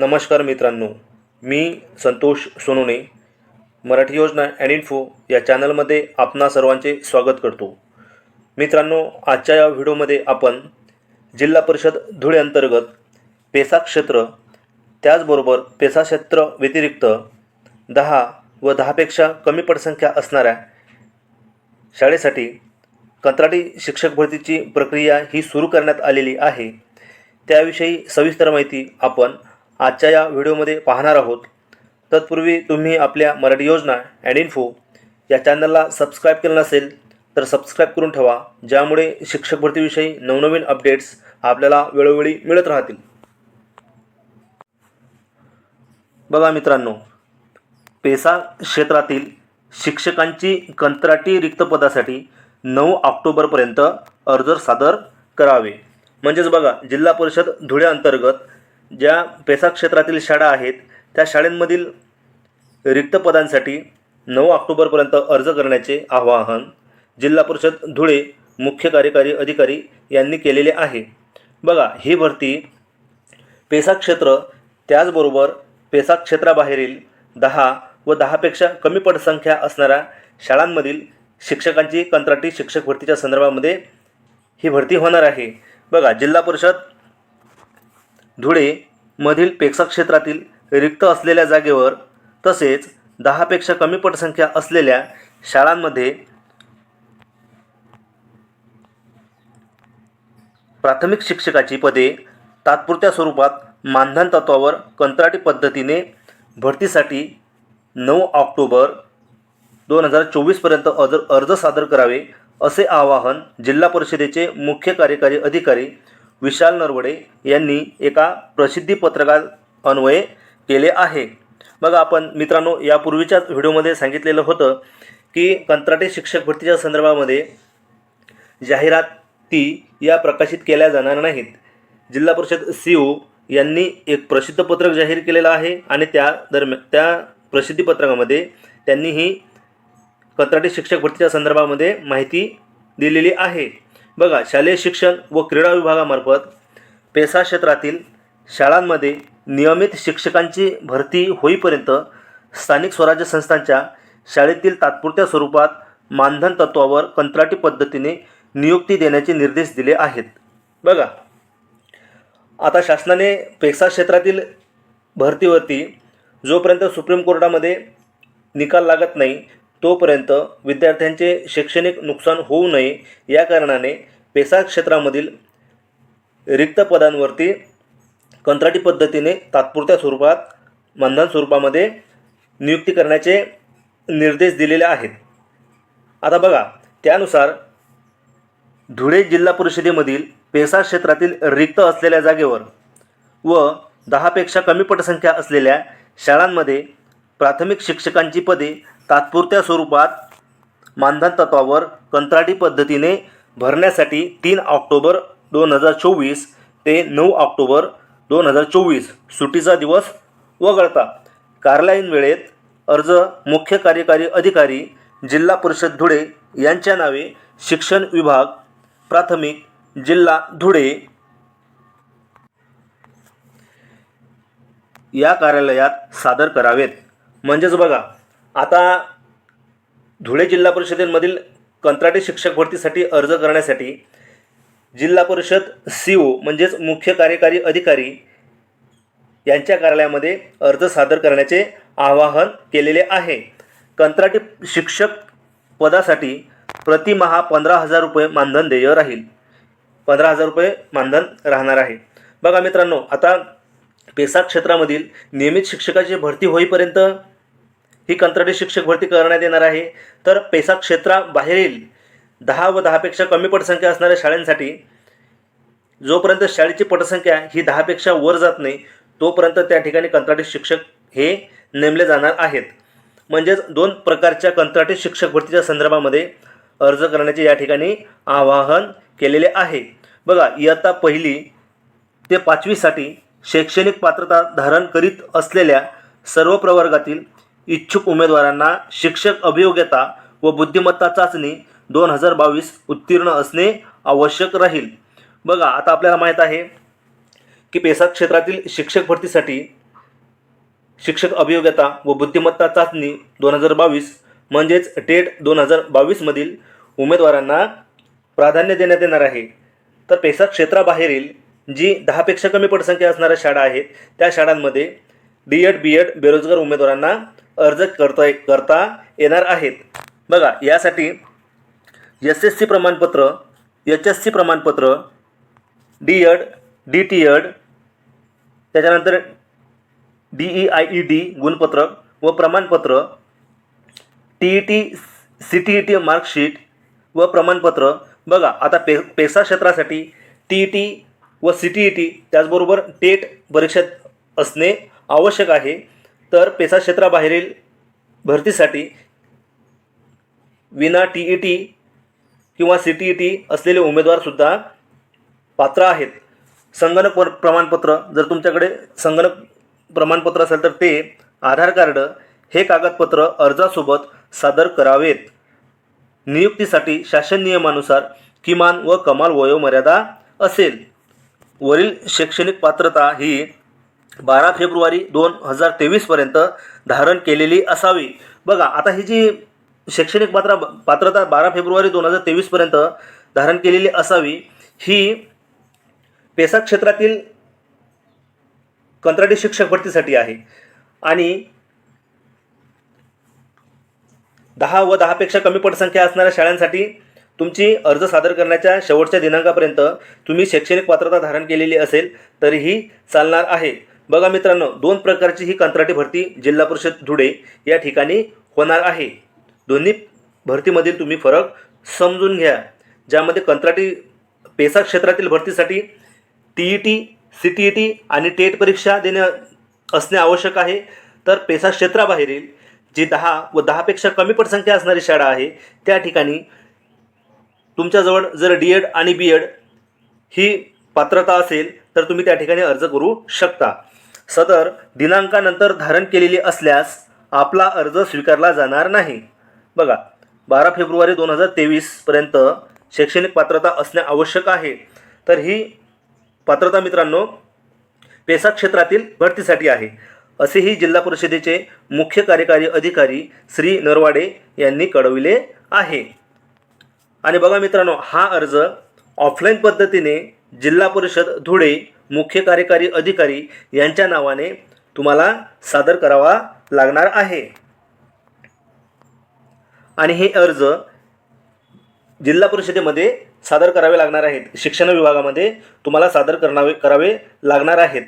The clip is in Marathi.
नमस्कार मित्रांनो मी संतोष सोनोने मराठी योजना अँड इन्फो या चॅनलमध्ये आपणा सर्वांचे स्वागत करतो. मित्रांनो आजच्या या व्हिडिओमध्ये आपण जिल्हा परिषद धुळे अंतर्गत पेसा क्षेत्र त्याचबरोबर पेसा क्षेत्र व्यतिरिक्त दहा व दहापेक्षा कमी पटसंख्या असणाऱ्या शाळेसाठी कंत्राटी शिक्षक भरतीची प्रक्रिया ही सुरू करण्यात आलेली आहे. त्याविषयी सविस्तर माहिती आपण आजच्या या व्हिडिओमध्ये पाहणार आहोत. तत्पूर्वी तुम्ही आपल्या मराठी योजना अँड इन्फो या चॅनलला सबस्क्राईब केलं नसेल तर सबस्क्राईब करून ठेवा ज्यामुळे शिक्षक भरतीविषयी नवनवीन अपडेट्स आपल्याला वेळोवेळी मिळत राहतील. बघा मित्रांनो पेसा क्षेत्रातील शिक्षकांची कंत्राटी रिक्त पदासाठी नऊ ऑक्टोबरपर्यंत अर्ज सादर करावे. म्हणजेच बघा जिल्हा परिषद धुळे अंतर्गत ज्या पेसा क्षेत्रातील शाळा आहेत त्या शाळेंमधील रिक्त पदांसाठी नऊ ऑक्टोबरपर्यंत अर्ज करण्याचे आवाहन जिल्हा परिषद धुळे मुख्य कार्यकारी अधिकारी यांनी केलेले आहे. बघा ही भरती पेसा क्षेत्र त्याचबरोबर पेसा क्षेत्राबाहेरील दहा व दहापेक्षा कमी पटसंख्या असणाऱ्या शाळांमधील शिक्षकांची कंत्राटी शिक्षक भरतीच्या संदर्भामध्ये ही भरती होणार आहे. बघा जिल्हा परिषद धुळेमधील पेक्षा क्षेत्रातील रिक्त असलेल्या जागेवर तसेच दहापेक्षा कमी पटसंख्या असलेल्या शाळांमध्ये प्राथमिक शिक्षकाची पदे तात्पुरत्या स्वरूपात मानधन तत्वावर कंत्राटी पद्धतीने भरतीसाठी नऊ ऑक्टोबर दोन हजार चोवीसपर्यंत अर्ज अर्ज सादर करावे असे आवाहन जिल्हा परिषदेचे मुख्य कार्यकारी अधिकारी विशाल नरवडे यांनी एका प्रसिद्धी पत्रकात अन्वये केले आहे. मग आपण मित्रांनो यापूर्वीच्याच व्हिडिओमध्ये सांगितलेलं होतं की कंत्राटी शिक्षक भरतीच्या संदर्भामध्ये जाहिराती या प्रकाशित केल्या जाणार नाहीत. जिल्हा परिषद सी ओ यांनी एक प्रसिद्ध पत्रक जाहीर केलेलं आहे आणि त्या दरम्यान त्या प्रसिद्धी पत्रकामध्ये त्यांनी ही कंत्राटी शिक्षक भरतीच्या संदर्भामध्ये माहिती दिलेली आहे. बघा शालेय शिक्षण व क्रीडा विभागामार्फत पेसा क्षेत्रातील शाळांमध्ये नियमित शिक्षकांची भरती होईपर्यंत स्थानिक स्वराज्य संस्थांच्या शाळेतील तात्पुरत्या स्वरूपात मानधन तत्वावर कंत्राटी पद्धतीने नियुक्ती देण्याचे निर्देश दिले आहेत. बघा आता शासनाने पेसा क्षेत्रातील भरतीवरती जोपर्यंत सुप्रीम कोर्टामध्ये निकाल लागत नाही तोपर्यंत विद्यार्थ्यांचे शैक्षणिक नुकसान होऊ नये या कारणाने पेसा क्षेत्रामधील रिक्त पदांवरती कंत्राटी पद्धतीने तात्पुरत्या स्वरूपात मानधन स्वरूपामध्ये नियुक्ती करण्याचे निर्देश दिलेले आहेत. आता बघा त्यानुसार धुळे जिल्हा परिषदेमधील पेसा क्षेत्रातील रिक्त असलेल्या जागेवर व दहापेक्षा कमी पटसंख्या असलेल्या शाळांमध्ये प्राथमिक शिक्षकांची पदे तात्पुरत्या स्वरूपात मानधन तत्वावर कंत्राटी पद्धतीने भरण्यासाठी तीन ऑक्टोबर दोन हजार चोवीस ते नऊ ऑक्टोबर दोन हजार चोवीस सुट्टीचा दिवस वगळता. कार्यालयीन वेळेत अर्ज मुख्य कार्यकारी अधिकारी जिल्हा परिषद धुळे यांच्या नावे शिक्षण विभाग प्राथमिक जिल्हा धुळे. या कार्यालयात सादर करावेत. म्हणजेच बघा आता धुळे जिल्हा परिषदेमधील कंत्राटी शिक्षक भरतीसाठी अर्ज करण्यासाठी जिल्हा परिषद सी ओ म्हणजेच मुख्य कार्यकारी अधिकारी यांच्या कार्यालयामध्ये अर्ज सादर करण्याचे आवाहन केलेले आहे. कंत्राटी शिक्षक पदासाठी प्रतिमहा पंधरा हजार रुपये मानधन देय राहील. पंधरा हजार रुपये मानधन राहणार आहे. बघा मित्रांनो आता पेसा क्षेत्रामधील नियमित शिक्षकाची भरती होईपर्यंत ही कंत्राटी शिक्षक भरती करण्यात येणार आहे. तर पेसा क्षेत्राबाहेरील दहा व दहापेक्षा कमी पटसंख्या असणाऱ्या शाळांसाठी जोपर्यंत शाळेची पटसंख्या ही दहापेक्षा वर जात नाही तोपर्यंत त्या ठिकाणी कंत्राटी शिक्षक हे नेमले जाणार आहेत. म्हणजेच दोन प्रकारच्या कंत्राटी शिक्षक भरतीच्या संदर्भामध्ये अर्ज करण्याचे या ठिकाणी आवाहन केलेले आहे. बघा इयत्ता पहिली ते पाचवीसाठी शैक्षणिक पात्रता धारण करीत असलेल्या सर्व प्रवर्गातील इच्छुक उमेदवारांना शिक्षक अभियोग्यता व बुद्धिमत्ता चाचणी दोन हजार बावीस उत्तीर्ण असणे आवश्यक राहील. बघा आता आपल्याला माहीत आहे की पेसा क्षेत्रातील शिक्षक भरतीसाठी शिक्षक अभियोग्यता व बुद्धिमत्ता चाचणी दोन हजार बावीस म्हणजेच टेट दोन हजार बावीसमधील उमेदवारांना प्राधान्य देण्यात येणार आहे. तर पेसा क्षेत्राबाहेरील जी दहापेक्षा कमी पटसंख्या असणाऱ्या शाळा आहेत त्या शाळांमध्ये डी एड बी एड बेरोजगार उमेदवारांना अर्ज करता करता येणार आहेत. बघा यासाठी एस एस सी प्रमाणपत्र एच एस सी प्रमाणपत्र D Ed D T Ed त्याच्यानंतर D E I E D गुणपत्रक व प्रमाणपत्र T E T C T E T marksheet व प्रमाणपत्र. बघा आता पे पेसा क्षेत्रासाठी टी ई टी व सी टी ई टी त्याचबरोबर टेट परीक्षेत असणे आवश्यक आहे. तर पेसा क्षेत्राबाहेरील भरतीसाठी विना टी ई टी किंवा सी टी ई टी असलेले उमेदवारसुद्धा पात्र आहेत. संगणक वर प्रमाणपत्र जर तुमच्याकडे संगणक प्रमाणपत्र असेल तर ते आधार कार्ड हे कागदपत्र अर्जासोबत सादर करावेत. नियुक्तीसाठी शासन नियमानुसार किमान व कमाल वयोमर्यादा असेल. वरील शैक्षणिक पात्रता ही बारा फेब्रुवारी दोन हजार तेवीसपर्यंत धारण केलेली असावी. बघा आता ही जी शैक्षणिक पात्र पात्रता बारा फेब्रुवारी दोन हजार तेवीसपर्यंत धारण केलेली असावी ही पेसा क्षेत्रातील कंत्राटी शिक्षक भरतीसाठी आहे. आणि दहा व दहापेक्षा कमी पटसंख्या असणाऱ्या शाळांसाठी तुमची अर्ज सादर करण्याच्या शेवटच्या दिनांकापर्यंत तुम्ही शैक्षणिक पात्रता धारण केलेली असेल तरीही चालणार आहे. बघा मित्रांनो दोन प्रकारची ही कंत्राटी भरती जिल्हा परिषद धुळे या ठिकाणी होणार आहे. दोन्ही भरतीमधील तुम्ही फरक समजून घ्या. ज्यामध्ये कंत्राटी पेसा क्षेत्रातील भरतीसाठी T E T C T E T आणि टेट परीक्षा देणे असणे आवश्यक आहे. तर पेसा क्षेत्राबाहेरील जी दहा व दहापेक्षा कमी पटसंख्या असणारी शाळा आहे त्या ठिकाणी तुमच्याजवळ जर डी एड आणि बी एड ही पात्रता असेल तर तुम्ही त्या ठिकाणी अर्ज करू शकता. सदर दिनांकानंतर धारण केलेली असल्यास आपला अर्ज स्वीकारला जाणार नाही. बघा बारा फेब्रुवारी दोन हजार तेवीसपर्यंत शैक्षणिक पात्रता असणे आवश्यक आहे. तर ही पात्रता मित्रांनो पेसा क्षेत्रातील भरतीसाठी आहे. असेही जिल्हा परिषदेचे मुख्य कार्यकारी अधिकारी श्री नरवाडे यांनी कळविले आहे. आणि बघा मित्रांनो हा अर्ज ऑफलाईन पद्धतीने जिल्हा परिषद धुळे मुख्य कार्यकारी अधिकारी यांच्या नावाने तुम्हाला सादर करावा लागणार आहे. आणि हे अर्ज जिल्हा परिषदेमध्ये सादर करावे लागणार आहेत. शिक्षण विभागामध्ये तुम्हाला सादर करणावे करावे लागणार आहेत.